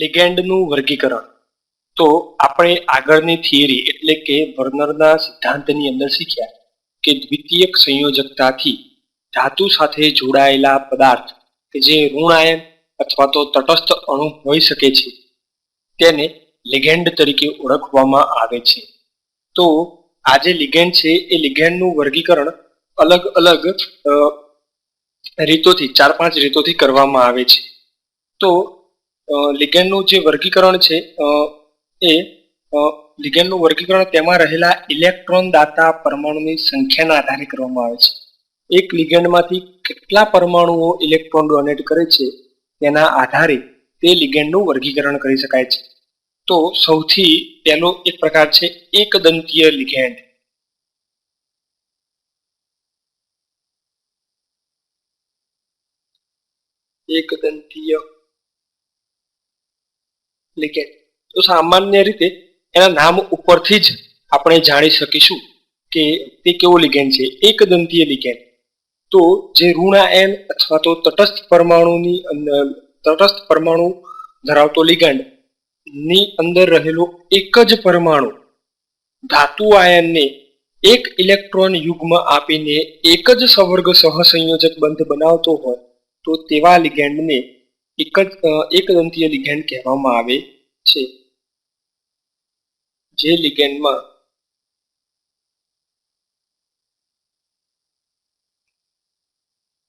લિગેન્ડનું વર્ગીકરણ. તો આપણે આગળની થિયરી એટલે કે વર્નરના સિદ્ધાંતની અંદર શીખ્યા કે દ્વિતીયક સંયોજકતાથી ધાતુ સાથે જોડાયેલા પદાર્થ કે જે ઋણાયન અથવા તો તટસ્થ અણુ હોઈ શકે છે, તેને લિગેન્ડ તરીકે ઓળખવામાં આવે છે. તો આ જે લિગેન્ડ છે, એ લિગેન્ડનું વર્ગીકરણ અલગ અલગ રીતોથી, ચાર પાંચ રીતોથી કરવામાં આવે છે. તો લિગેન્ડનું જે વર્ગીકરણ છે એ લિગેન્ડનું વર્ગીકરણ તેમાં રહેલા ઇલેક્ટ્રોન દાતા પરમાણુની સંખ્યાના આધારે કરવામાં આવે છે. એક લિગેન્ડમાંથી કેટલા પરમાણુઓ ઇલેક્ટ્રોન ડોનેટ કરે છે, તેના આધારે તે લિગેન્ડનું વર્ગીકરણ કરી શકાય છે. તો સૌથી પહેલો એક પ્રકાર છે, એકદંતીય લિગેન્ડ. એકદંતીય લિગેન્ડ તો સામાન્ય રીતે એના નામ ઉપરથી જ આપણે જાણી શકીશું કે તે કેવો લિગેન્ડ છે. એકદંતીય લિગેન્ડ. તો જે ઋણાયન અથવા તો તટસ્થ પરમાણુની તટસ્થ પરમાણુ ધરાવતો લિગેન્ડ, ની અંદર રહેલો એક જ પરમાણુ, ધાતુ આયનને એક ઇલેક્ટ્રોન યુગમાં આપીને એક જ સવર્ગ સહસંયોજક બંધ બનાવતો હોય, તો તેવા લિગેન્ડને એક જ એકદંતીય લિગેન્ડ કહેવામાં આવે છે. જે લિગેન્ડમાં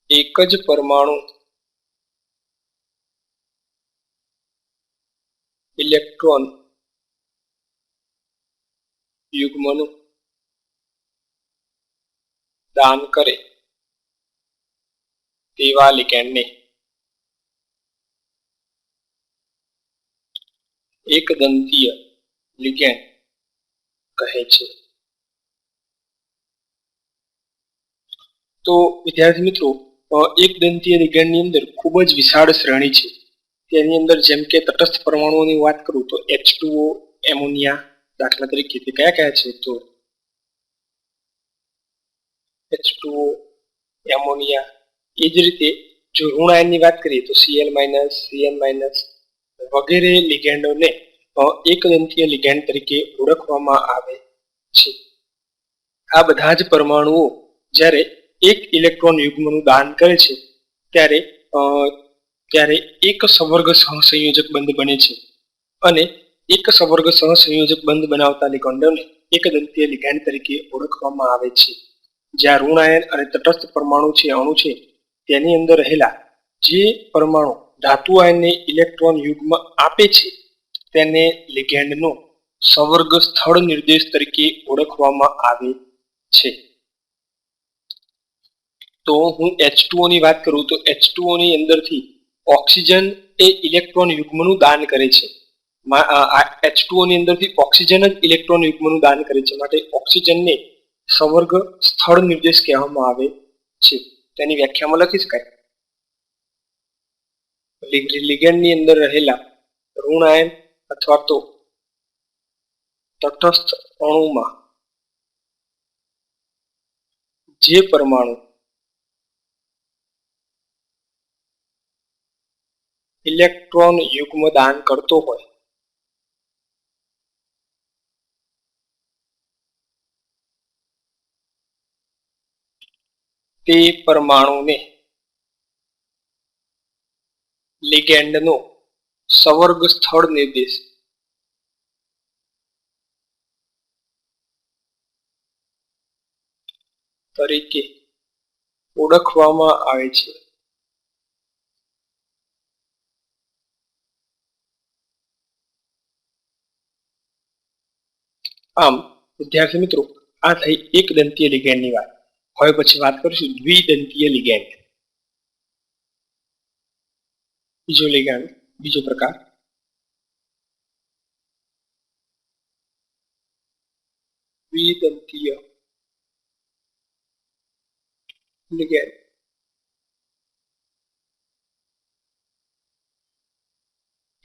એક જ પરમાણુ ઇલેક્ટ્રોન યુગ્મનું દાન કરે તેવા લિગેન્ડને એકદંતીય લિગેન્ડ કહે છે. તો વિદ્યાર્થી મિત્રો અ, એકદંતીય લિગેન્ડની અંદર ખૂબ જ વિશાળ શ્રેણી છે. તેની અંદર જેમ કે તટસ્થ પરમાણુઓની વાત કરું તો એચ ટુઓ એમોનિયા દાખલા તરીકે તે કયા કયા છે તો એચ ટુઓ એમોનિયા એ જ રીતે જો ઋણ આયનની વાત કરીએ તો સીએલ માઇનસ સીએન માઇનસ વગેરે લિગેન્ડોને એકદંતીય લિગેન્ડ તરીકે ઓળખવામાં આવે છે. આ બધા જ પરમાણુઓ જ્યારે એક ઇલેક્ટ્રોન યુગ્મનું દાન કરે છે, ત્યારે ત્યારે એક સવર્ગ સહસંયોજક બંધ બને છે અને એક સવર્ગ સહસંયોજક બંધ બનાવતા લિગેન્ડોને એકદંતીય લિગેન્ડ તરીકે ઓળખવામાં આવે છે. જ્યાં ઋણાયન અને તટસ્થ પરમાણુ છે, અણુ છે, તેની અંદર રહેલા જે પરમાણુ ધાતુ આયનને ઇલેક્ટ્રોન યુગ્મ આપે છે. તેને લિગેન્ડનો સવર્ગ સ્થળ નિર્દેશ તરીકે ઓળખવામાં આવે છે. તો હું એચની વાત કરું તો એચની અંદરથી ઓક્સિજન એ ઇલેક્ટ્રોન યુગ્મનું દાન કરે છે. એચની અંદરથી ઓક્સિજન જ ઇલેક્ટ્રોન યુગ્મનું દાન કરે છે. માટે ઓક્સિજનને સવર્ગ સ્થળ નિર્દેશ કહેવામાં આવે છે. તેની વ્યાખ્યામાં લખી શકાય. લિગેન્ડની અંદર રહેલા ઋણ આયન અથવા તો તટસ્થ અણુમાં જે પરમાણુ ઇલેક્ટ્રોન યુગ્મ દાન કરતો હોય, તે પરમાણુને લિગેન્ડનો સવર્ગ સ્થળ નિર્દેશ તરીકે ઓળખવામાં આવે છે. આમ, વિદ્યાર્થી મિત્રો, આ થઈ એક દંતીય લિગેન્ડની વાત. હવે પછી વાત કરીશું દ્વિદંતીય લિગેન્ડ. બીજો લિગેન્ડ બીજો પ્રકાર.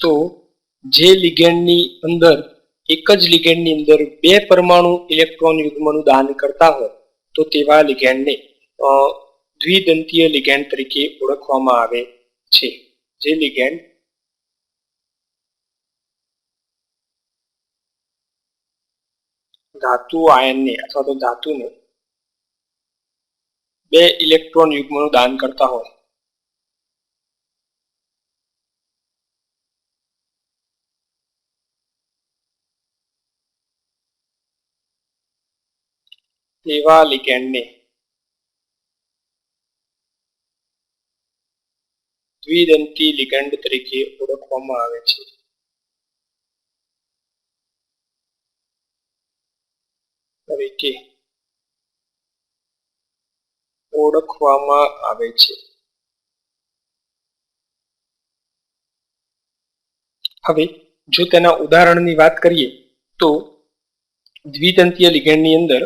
તો જે લિગેન્ડની અંદર, એક જ લિગેન્ડની અંદર બે પરમાણુ ઇલેક્ટ્રોન યુગ્મનું દાન કરતા હોય, તો તેવા લિગેન્ડને દ્વિદંતીય લિગેન્ડ તરીકે ઓળખવામાં આવે છે. જે લિગેન્ડ ધાતુ આયનને અથવા તો ધાતુને બે ઇલેક્ટ્રોન યુગ્મનું દાન કરતા હોય. તેવા લિગેન્ડને દ્વિદંતી લિગેન્ડ તરીકે ઓળખવામાં આવે છે. તરીકે ઓળખવામાં આવે છે. હવે જો તેના ઉદાહરણની વાત કરીએ તો દ્વિતંતીય લિગેન્ડની અંદર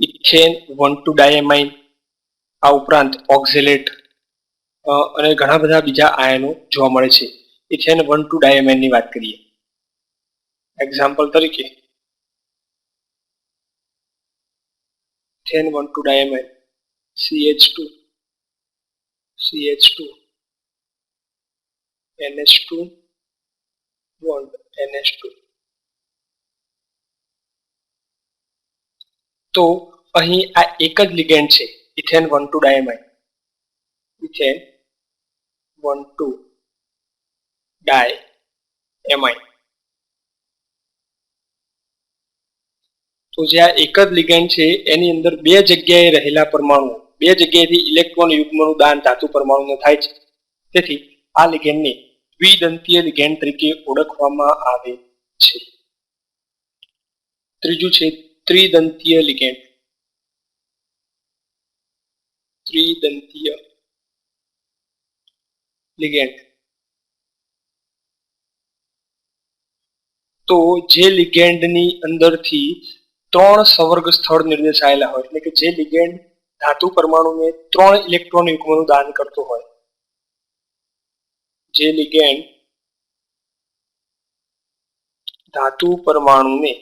ઇથેન, વન ટુ ડાયમાઇન, આ ઉપરાંત ઓક્ઝેલેટ અને ઘણા બધા બીજા આયનો જોવા મળે છે. ઇથેન વન ટુ ડાયમેન્ડની વાત કરીએ. એક્ઝામ્પલ તરીકે. Ethane one two diamine CH two CH two NH two one NH two તો અહીં આ એક જ લિગેન્ડ છે. Ethane one two diamine ethane one two di amine તો જે આ એક જ લિગેન્ડ છે, એની અંદર બે જગ્યાએ રહેલા પરમાણુ બે જગ્યાએથી ઇલેક્ટ્રોન યુગ્મનું દાન ધાતુ પરમાણુને થાય છે. તેથી આ લિગેન્ડને દ્વિદંતીય લિગેન્ડ તરીકે ઓળખવામાં આવે છે. ત્રીજું છે ત્રિદંતીય લિગેન્ડ ત્રિદંતીય લિગેન્ડ તો જે લિગેન્ડની અંદરથી ત્રણ સવર્ગ સ્થળ નિર્દેશાયેલા હોય એટલે કે જે લિગેન્ડ ધાતુ પરમાણુને ત્રણ ઇલેક્ટ્રોન યુગ્મનું દાન કરતો હોય જે લિગેન્ડ ધાતુ પરમાણુને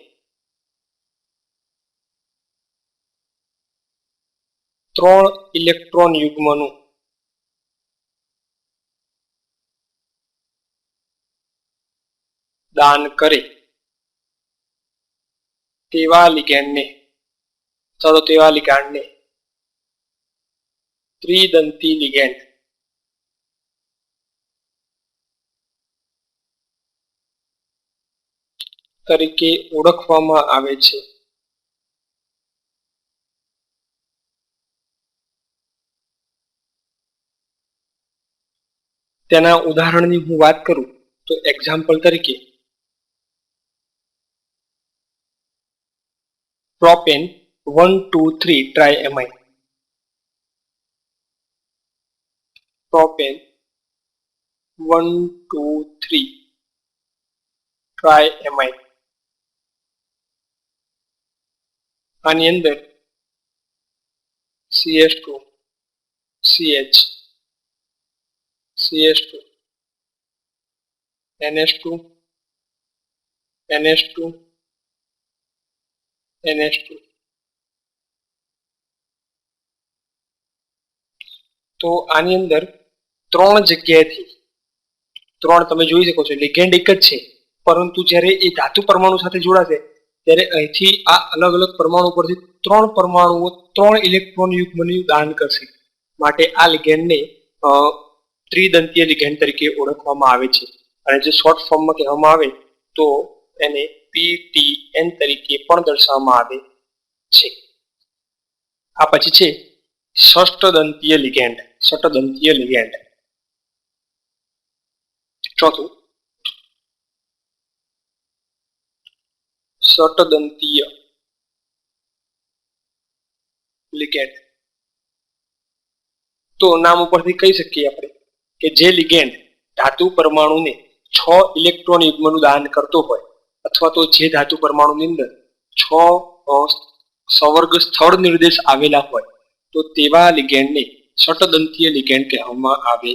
ત્રણ ઇલેક્ટ્રોન યુગ્મનું દાન કરે. તેવા લિગેન્ડને ચાલો તેવા લિગાન્ડને ત્રિદંતી લિગેન્ડ તરીકે ઓળખવામાં આવે છે. તેના ઉદાહરણની હું વાત કરું, તો એક્ઝામ્પલ તરીકે propane one, two, three tri propane propane one, two, three tri amine આની અંદર CH two, CH CH two NH two તો આની અંદર ત્રણ જગ્યાએથી, ત્રણ તમે જોઈ શકો છો લિગેન્ડ એક જ છે. પરંતુ જ્યારે એ ધાતુ પરમાણુ સાથે જોડાશે, ત્યારે અહીંથી આ અલગ અલગ પરમાણુ પરથી ત્રણ પરમાણુઓ, ત્રણ ઇલેક્ટ્રોન યુગ્મનું દાન કરશે. માટે આ લિગેન્ડને ત્રિદંતીય લિગેન્ડ તરીકે ઓળખવામાં આવે છે. અને જે શોર્ટ ફોર્મમાં કહેવામાં આવે, તો એને પીટીએન તરીકે પણ દર્શાવવામાં આવે છે. આ પછી છે ષષ્ટદંતીય લિગેન્ડ. ષષ્ટદંતીય લિગેન્ડ. ચોથું. ષટદંતીય લિગેન્ડ. તો નામ ઉપરથી કહી શકીએ આપણે કે જે લિગેન્ડ ધાતુ પરમાણુને છ ઇલેક્ટ્રોન યુગ્મનું દાન કરતો હોય અથવા તો જે ધાતુ પરમાણુની અંદર છ સવર્ગ સ્થળ નિર્દેશ આવેલા હોય, તો તેવા લિગેન્ડને ષટદંતીય લિગેન્ડ કહેવામાં આવે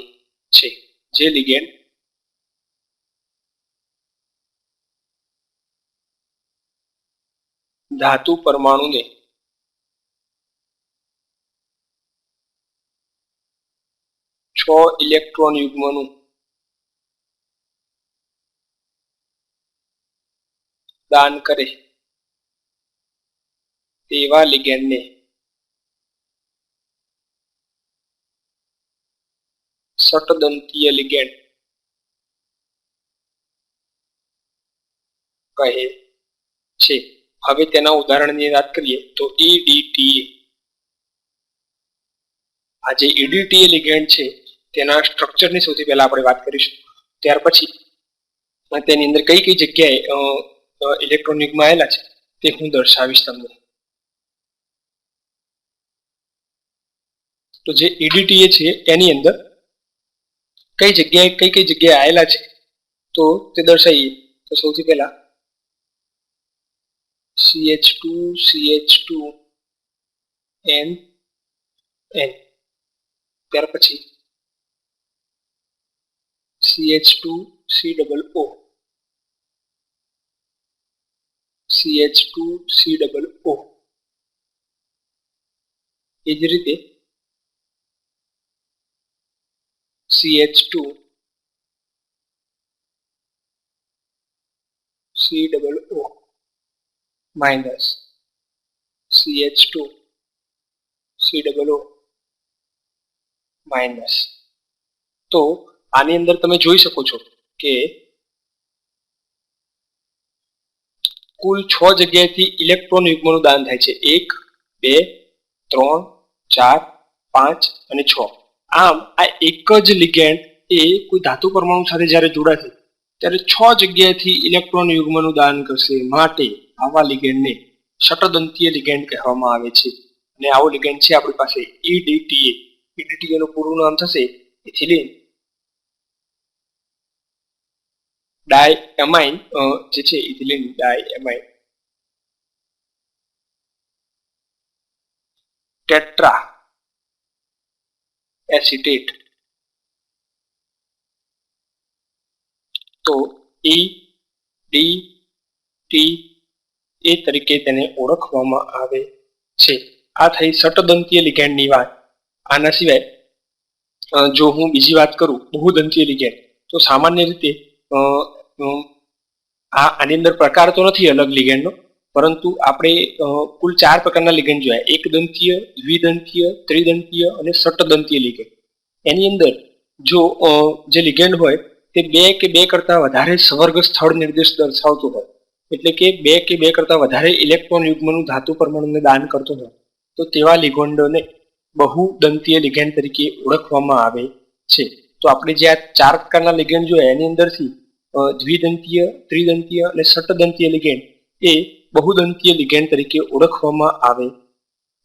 છે. જે લિગેન્ડ ધાતુ પરમાણુને છ ઇલેક્ટ્રોન યુગ્મનું દાન કરે. તેવા લિગેન્ડને. શટદંતીય લિગેન્ડ. કહે છે. હવે તેના ઉદાહરણની વાત કરીએ તો ઈડીટીએ આ જે ઈડીટીએ લિગેન્ડ છે, તેના સ્ટ્રક્ચરની સૌથી પહેલા આપણે વાત કરીશું. ત્યાર પછી, તેની અંદર કઈ કઈ જગ્યાએ ઇલેક્ટ્રોનિકમાં આવેલા છે. તે હું દર્શાવીશ તમને. તો જે ઈડીટીએ છે, એની અંદર કઈ જગ્યાએ, કઈ કઈ જગ્યાએ આવેલા છે, તો તે દર્શાવીએ. તો સૌથી પહેલા CH2 CH2 N N. ત્યાર પછી CH2 C double O CH2 C double O એ જ રીતે CH2 C double O minus CH2 C double O minus તો આની અંદર તમે જોઈ શકો છો કે કુલ છ જગ્યાએથી ઇલેક્ટ્રોન યુગ્મનું દાન થાય છે. એક, બે, ત્રણ, ચાર, પાંચ અને છ. આમ આ એક જ લિગેન્ડ એ કોઈ ધાતુ પરમાણુ સાથે જ્યારે જોડાશે, ત્યારે છ જગ્યાએથી ઇલેક્ટ્રોન યુગ્મનું દાન કરશે માટે આવા લિગેન્ડને શટદંતીય લિગેન્ડ કહેવામાં આવે છે. અને આવો લિગેન્ડ છે આપણી પાસે ઈડીટીએ ઈડીટીએનું પૂરું નામ થશે ઇથિલિન ડાય એમાઇન જે છે ethylene diamine tetra acetate તો ઈ ડી ટી એ તરીકે તેને ઓળખવામાં આવે છે. આ થઈ સટદંતીય લિગેન્ડની વાત. આના સિવાય જો હું બીજી વાત કરું, બહુદંતીય લિગેન્ડ. તો સામાન્ય રીતે આ આની અંદર પ્રકાર તો નથી અલગ લિગેન્ડનો, પરંતુ આપણે કુલ ચાર પ્રકારના લિગેન્ડ જોયા. એક દંતીય, દ્વિદંતીય, ત્રિદંતીય અને સટદંતીય લિગેન્ડ. એની અંદર જો જે લિગેન્ડ હોય, તે બે કે બે કરતાં વધારે સ્વર્ગ સ્થળ નિર્દેશ દર્શાવતો હોય. એટલે કે બે કે બે કરતાં વધારે ઇલેક્ટ્રોન યુગ્મનું ધાતુ પરમાણુને દાન કરતો હોય. તો તેવા લિગોન્ડોને બહુદંતીય લિગેન્ડ તરીકે ઓળખવામાં આવે છે. તો આપણે જે આ ચાર પ્રકારના લિગેન્ડ જોયા, એની અંદરથી દ્વિદંતીય, ત્રિદંતીય અને સટદંતીય લિગેન્ડ એ બહુદંતીય લિગેન્ડ તરીકે ઓળખવામાં આવે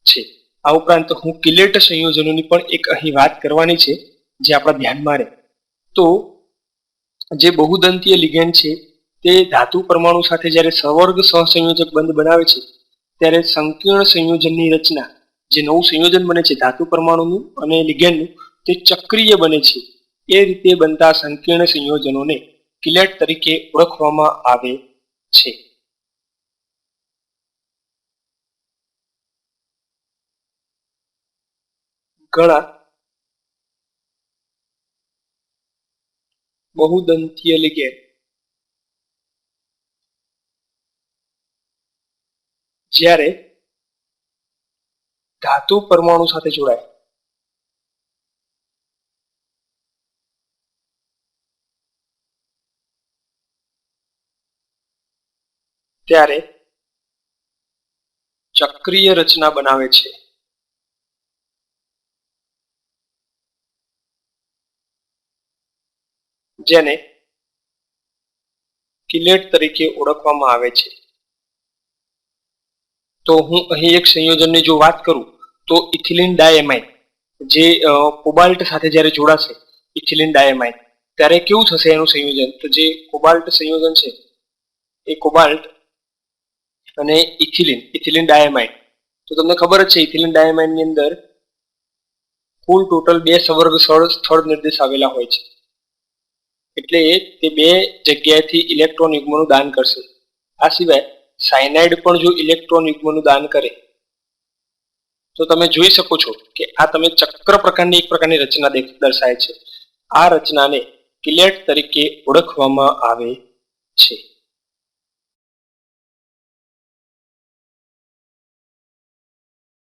છે. આ ઉપરાંત હું કિલેટ સંયોજનોની પણ એક અહીં વાત કરવાની છે, જે આપણા ધ્યાનમાં રહે. તો, જે બહુદંતીય લિગેન્ડ છે, તે ધાતુ પરમાણુ સાથે જ્યારે સવર્ગ સહસંયોજક બંધ બનાવે છે, ત્યારે સંકીર્ણ સંયોજનની રચના, જે નવું સંયોજન બને છે, ધાતુ પરમાણુનું અને લિગેન્ડનું, તે ચક્રીય બને છે. એ રીતે બનતા સંકીર્ણ સંયોજનોને કિલેટ તરીકે ઓળખવામાં આવે છે. ઘણા બહુદંતીય લિગેન્ડ જ્યારે ધાતુ પરમાણુ સાથે જોડાય. ત્યારે ચક્રીય રચના બનાવે છે. જેને કિલેટ તરીકે ઓળખવામાં આવે છે. તો હું અહીં એક સંયોજનની જો વાત કરું, તો ઇથિલિન ડાયમાઇન જે કોબાલ્ટ સાથે જ્યારે જોડાશે, ઇથિલિન ડાયમાઇન ત્યારે કેવું થશે એનું સંયોજન? તો જે કોબાલ્ટ સંયોજન છે, એ કોબાલ્ટ અને ઇથિલિન ઇથિલિન ડાયામાઇન તો તમને ખબર જ છે, ઇથિલિન ડાયમાઇનની અંદર કુલ ટોટલ બે સવર્ગ સ્થળ નિર્દેશ આવેલા હોય છે. એટલે તે બે જગ્યાએથી ઇલેક્ટ્રોન યુગ્મનું દાન કરશે. આ સિવાય સાયનાઇડ પણ જો ઇલેક્ટ્રોન યુગ્મનું દાન કરે, તો તમે જોઈ શકો છો કે આ તમે ચક્ર પ્રકારની એક પ્રકારની રચના દર્શાય છે. આ રચનાને કિલેટ તરીકે ઓળખવામાં આવે છે.